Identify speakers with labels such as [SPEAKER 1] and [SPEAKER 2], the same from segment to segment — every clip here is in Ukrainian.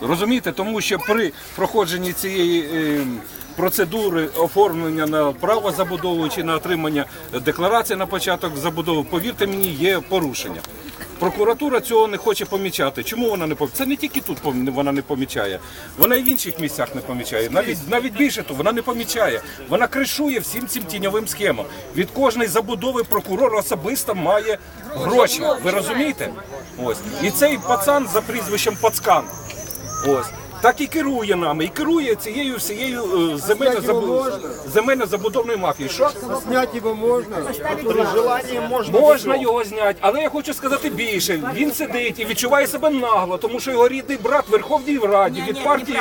[SPEAKER 1] Розумієте, тому що при проходженні цієї е, процедури оформлення на право забудови чи на отримання декларації на початок забудови, повірте мені, є порушення. Прокуратура цього не хоче помічати. Чому вона не помічає? Це не тільки тут вона не помічає, вона і в інших місцях не помічає. Навіть навіть більше того, вона не помічає. Вона кришує всім цим тіньовим схемам. Від кожної забудови прокурор особисто має гроші. Ви розумієте? Ось і цей пацан за прізвищем Пацкан. Ось. Так і керує нами, і керує цією всією е, земельно забу... земельно-забудовною мафією. Що?
[SPEAKER 2] Снять его можно.
[SPEAKER 3] При можно.
[SPEAKER 1] Можна його зняти, але я хочу сказати більше. Він сидить і відчуває себе нагло, тому що його рідний брат в Верховній Раді від партії.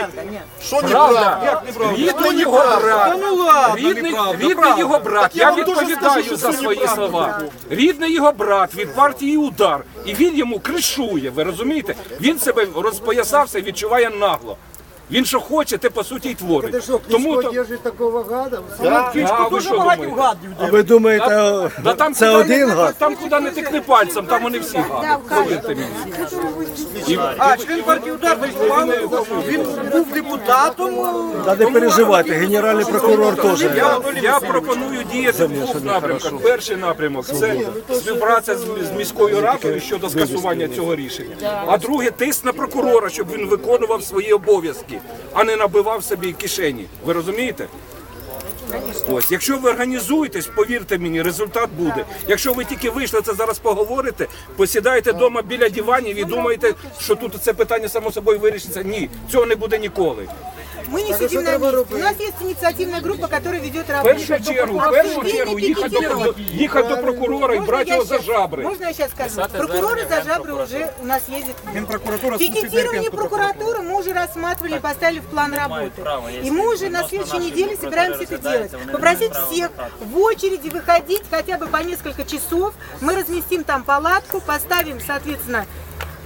[SPEAKER 3] Что
[SPEAKER 1] Правда, рідний його брат,
[SPEAKER 2] Ну
[SPEAKER 1] рідний,
[SPEAKER 2] неправда,
[SPEAKER 1] рідний його брат.
[SPEAKER 3] я
[SPEAKER 1] Я
[SPEAKER 3] вам дуже
[SPEAKER 1] відповідаю
[SPEAKER 3] скажу,
[SPEAKER 1] за свої
[SPEAKER 3] неправда.
[SPEAKER 1] слова. Рідний його брат від партії удар, і він йому кришує. Ви розумієте? Він себе розпоясався і відчуває нагло. Він що хоче, те по суті й творить.
[SPEAKER 2] Ты что,
[SPEAKER 1] Тому
[SPEAKER 2] Кличко
[SPEAKER 1] то
[SPEAKER 2] такого гада?
[SPEAKER 1] а, ви що думаєте?
[SPEAKER 4] А ви думаєте,
[SPEAKER 1] Да там
[SPEAKER 4] це
[SPEAKER 1] куди
[SPEAKER 4] один
[SPEAKER 1] не-
[SPEAKER 4] гад?
[SPEAKER 1] Там куди не тикни пальцем, там вони всі гади. Повірте мені.
[SPEAKER 2] А, член партії удар він був депутатом.
[SPEAKER 4] Та не переживайте, генеральний прокурор теж.
[SPEAKER 1] Я, я пропоную діяти в двох напрямках. Перший напрямок це співпраця з, з міською радою щодо скасування цього рішення. А друге тиск на прокурора, щоб він виконував свої обов'язки, а не набивав собі кишені. Ви розумієте? Ось, якщо ви організуєтесь, повірте мені, результат буде. Якщо ви тільки вийшли це зараз поговорите, посідаєте вдома біля диванів і думаєте, що тут це питання само собою вирішиться. Ні, цього не буде ніколи.
[SPEAKER 5] Мы не сидим на месте. У нас есть инициативная группа, которая ведет
[SPEAKER 1] В
[SPEAKER 5] работу.
[SPEAKER 1] першу чергу, в першу чергу їхати до, їхати до прокурора і
[SPEAKER 5] Можно
[SPEAKER 1] брати
[SPEAKER 5] я
[SPEAKER 1] його за
[SPEAKER 5] щас-
[SPEAKER 1] жабри.
[SPEAKER 5] Можно я сейчас скажу? Прокуроры за жабры уже у нас ездят. Пикетирование прокуратуры мы уже рассматривали и поставили в план работы. И мы уже на следующей неделе собираемся это делать. Попросить всех в очереди выходить хотя бы по несколько часов. Мы разместим там палатку, поставим, соответственно,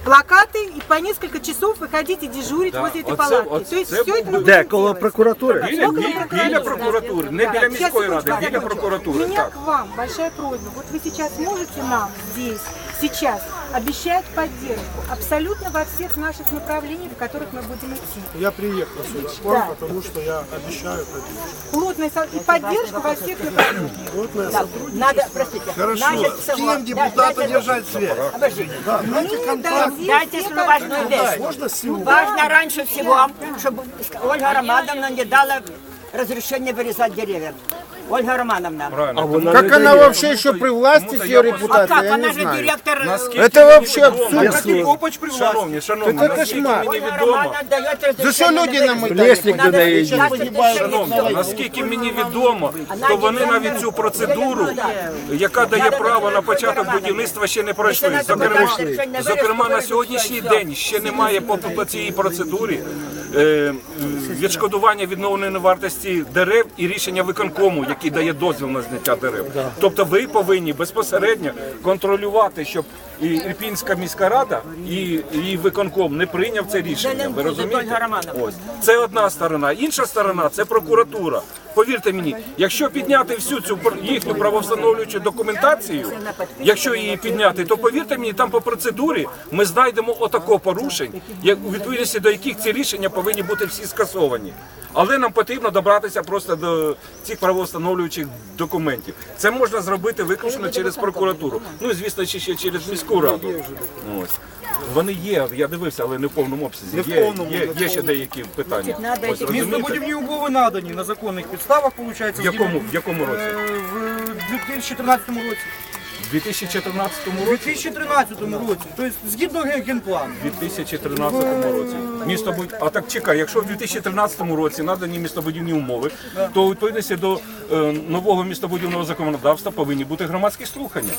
[SPEAKER 5] плакаты и по несколько часов выходить и дежурить возле этой
[SPEAKER 1] оце-
[SPEAKER 5] палатки.
[SPEAKER 1] оце
[SPEAKER 5] То есть все это мы
[SPEAKER 4] Де,
[SPEAKER 5] будем
[SPEAKER 4] коло
[SPEAKER 5] делать.
[SPEAKER 4] прокуратури?
[SPEAKER 1] Біля,
[SPEAKER 5] Около
[SPEAKER 1] біля,
[SPEAKER 5] прокуратуры.
[SPEAKER 1] біля прокуратури, не
[SPEAKER 5] Да.
[SPEAKER 1] біля
[SPEAKER 5] Сейчас,
[SPEAKER 1] міської
[SPEAKER 5] секундочку,
[SPEAKER 1] ради, біля
[SPEAKER 5] закончу.
[SPEAKER 1] прокуратури.
[SPEAKER 5] У меня
[SPEAKER 1] Так.
[SPEAKER 5] к вам большая просьба. Вот вы сейчас можете нам здесь, сейчас обещать поддержку абсолютно во всех наших направлениях, в которых мы будем идти.
[SPEAKER 3] Я приехал сюда к вам, потому что я обещаю поддержку.
[SPEAKER 5] Плотность и поддержку во всех направлениях.
[SPEAKER 6] Надо, простите,
[SPEAKER 3] Хорошо.
[SPEAKER 6] надо
[SPEAKER 3] С кем депутату держать связь? Да, дайте
[SPEAKER 5] Мы
[SPEAKER 3] контакт.
[SPEAKER 6] Дайте свою важную вещь.
[SPEAKER 3] Можно сегодня?
[SPEAKER 6] Важно раньше всего, чтобы Ольга Романовна не дала разрешения вырезать деревья. Ольга Романовна.
[SPEAKER 1] Правильно.
[SPEAKER 7] Как она вообще еще при власти с ее
[SPEAKER 6] А
[SPEAKER 7] репутацией,
[SPEAKER 6] как?
[SPEAKER 7] я
[SPEAKER 6] Она
[SPEAKER 7] не
[SPEAKER 6] же
[SPEAKER 7] знаю.
[SPEAKER 6] директор...
[SPEAKER 1] Наскільки
[SPEAKER 7] Это
[SPEAKER 1] мені
[SPEAKER 7] вообще
[SPEAKER 1] відомо,
[SPEAKER 7] абсурд.
[SPEAKER 1] наскільки- Опач при шановні, шановні,
[SPEAKER 7] Це
[SPEAKER 1] наскільки
[SPEAKER 7] кошмар.
[SPEAKER 1] мені
[SPEAKER 6] Ольга
[SPEAKER 1] відомо,
[SPEAKER 6] Романовна дает разрешение
[SPEAKER 7] За що люди
[SPEAKER 6] на
[SPEAKER 7] нам
[SPEAKER 6] вырезать.
[SPEAKER 7] і
[SPEAKER 4] Лесник до
[SPEAKER 6] Надо
[SPEAKER 4] неї
[SPEAKER 6] сейчас
[SPEAKER 4] їздить.
[SPEAKER 6] разрешение
[SPEAKER 1] Шановні,
[SPEAKER 6] всё.
[SPEAKER 1] наскільки мені відомо, то вони навіть цю процедуру, яка дає право на початок будівництва, ще не пройшли. Зокрема, зокрема на сьогоднішній день ще немає по, по цій процедурі е, відшкодування відновленої вартості дерев і рішення виконкому, який дає дозвіл на зняття дерев. Тобто ви повинні безпосередньо контролювати, щоб і Ірпінська міська рада і, і виконком не прийняв це рішення. Ви розумієте? Ось це одна сторона. Інша сторона це прокуратура. Повірте мені, якщо підняти всю цю їхню правовстановлюючу документацію, якщо її підняти, то повірте мені, там по процедурі ми знайдемо отако порушень, як у відповідності до яких ці рішення повинні бути всі скасовані. Але нам потрібно добратися просто до цих правовстановлюючих документів. Це можна зробити виключно через прокуратуру. Ну і звісно, ще через міську раду. Ось. Вони є, я дивився, але не в повному обсязі. Є, є, є ще деякі питання. Ось, розумієте?
[SPEAKER 2] Містобудівні умови надані на законних підставах, виходить,
[SPEAKER 1] В якому, в якому році?
[SPEAKER 2] в 2014 році.
[SPEAKER 1] В 2014
[SPEAKER 2] У
[SPEAKER 1] році?
[SPEAKER 2] 2013 році. Тобто, згідно ген- генплану.
[SPEAKER 1] У 2013 році. Містобуд... А так чекай, якщо в 2013 році надані містобудівні умови, то у відповідності до е, нового містобудівного законодавства повинні бути громадські слухання.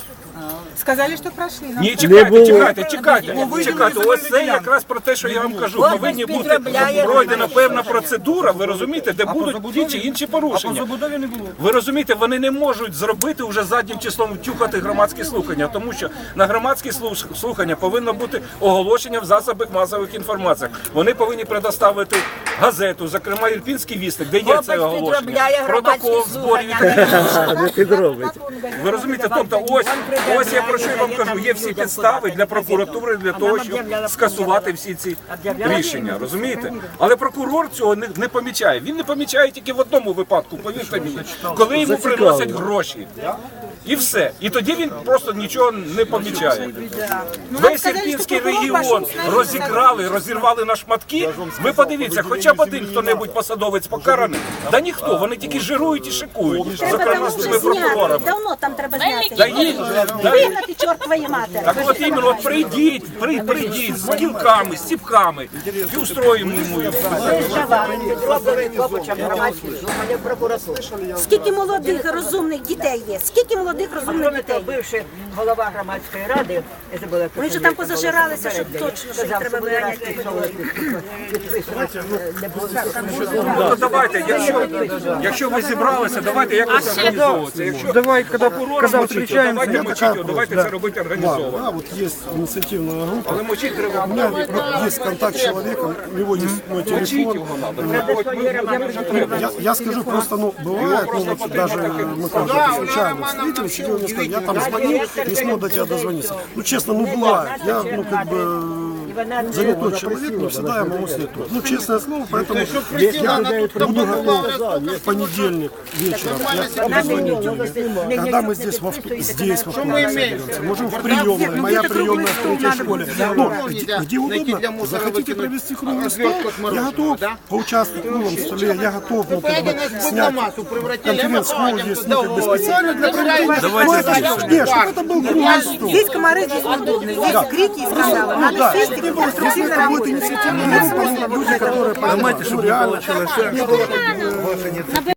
[SPEAKER 5] Сказали, что прошли. Нам
[SPEAKER 1] Ні, чекайте,
[SPEAKER 4] було.
[SPEAKER 1] чекайте, чекайте, чекайте. Ось це якраз про те, що я вам кажу. Повинні бути пройдена певна процедура, ви розумієте, де будуть ті чи інші порушення.
[SPEAKER 2] забудові не було.
[SPEAKER 1] Ви розумієте, вони не можуть зробити вже заднім числом тюхати громадські слухання, тому що на громадські слухання повинно бути оголошення в засобах масових інформацій. Вони повинні предоставити газету, зокрема Ірпінський вісник, де є це оголошення, протокол зборів. Ви розумієте, тобто ось, ось я про що я вам кажу, є всі підстави для прокуратури для того, щоб скасувати всі ці рішення, розумієте? Але прокурор цього не, не помічає. Він не помічає тільки в одному випадку, повірте мені, коли йому приносять гроші. І все. І тоді він просто нічого не помічає. Весь
[SPEAKER 5] сказали,
[SPEAKER 1] Ірпінський регіон
[SPEAKER 5] розікрали,
[SPEAKER 1] розіграли, розірвали на шматки. Ви подивіться, хоча б один хто-небудь посадовець покараний. Да ніхто, вони тільки жирують і шикують, зокрема з цими прокурорами.
[SPEAKER 8] Давно там треба зняти.
[SPEAKER 1] Да їх, да,
[SPEAKER 8] Вигнати чорт твої мати.
[SPEAKER 1] так от іменно, от прийдіть, при, прийдіть з кілками, з ціпками і устроїмо йому.
[SPEAKER 8] Скільки молодих розумних дітей є? Скільки молодих розумних дітей?
[SPEAKER 6] бивший голова громадської ради,
[SPEAKER 8] Вони ж там позажиралися, щоб точно, що їх треба виганяти.
[SPEAKER 1] Ну, давайте, якщо, якщо ви зібралися, давайте якось організовуватися. Якщо
[SPEAKER 2] Давай,
[SPEAKER 1] то
[SPEAKER 2] встречаемся,
[SPEAKER 1] давайте мочить його, давайте це робити організовано.
[SPEAKER 3] Да, вот есть инициативная группа.
[SPEAKER 1] Але мочить треба.
[SPEAKER 3] У меня есть контакт с человеком, у него есть мой телефон. Я, я скажу просто, ну, бывает, ну, вот даже мы как-то случайно встретились, сидел и сказал, я там звонил, не смог до тебя дозвониться. Ну, честно, ну, бывает. Я, ну, как бы, занятой человек, не всегда я могу тут. Ну, честное слово, поэтому я буду готов в понедельник вечером. Я позвоню. Когда мы здесь, во, здесь во вторник соберемся, можем в приемной, моя приемная в третьей школе. Ну, где, где удобно, захотите провести круглый стол, я готов поучаствовать в круглом столе, я готов ну, как бы, снять конференц-холл здесь, ну, как бы специально для проведения. Давайте Нет, чтобы это был круглый стол.
[SPEAKER 5] Здесь комары, здесь неудобно. Здесь крики и скандалы. Надо
[SPEAKER 3] Да,
[SPEAKER 5] сесть и
[SPEAKER 3] чтобы будет
[SPEAKER 5] конструктивно
[SPEAKER 3] будет
[SPEAKER 5] работать.
[SPEAKER 3] инициативная группа, ну, люди, которые понимают, ну, реально.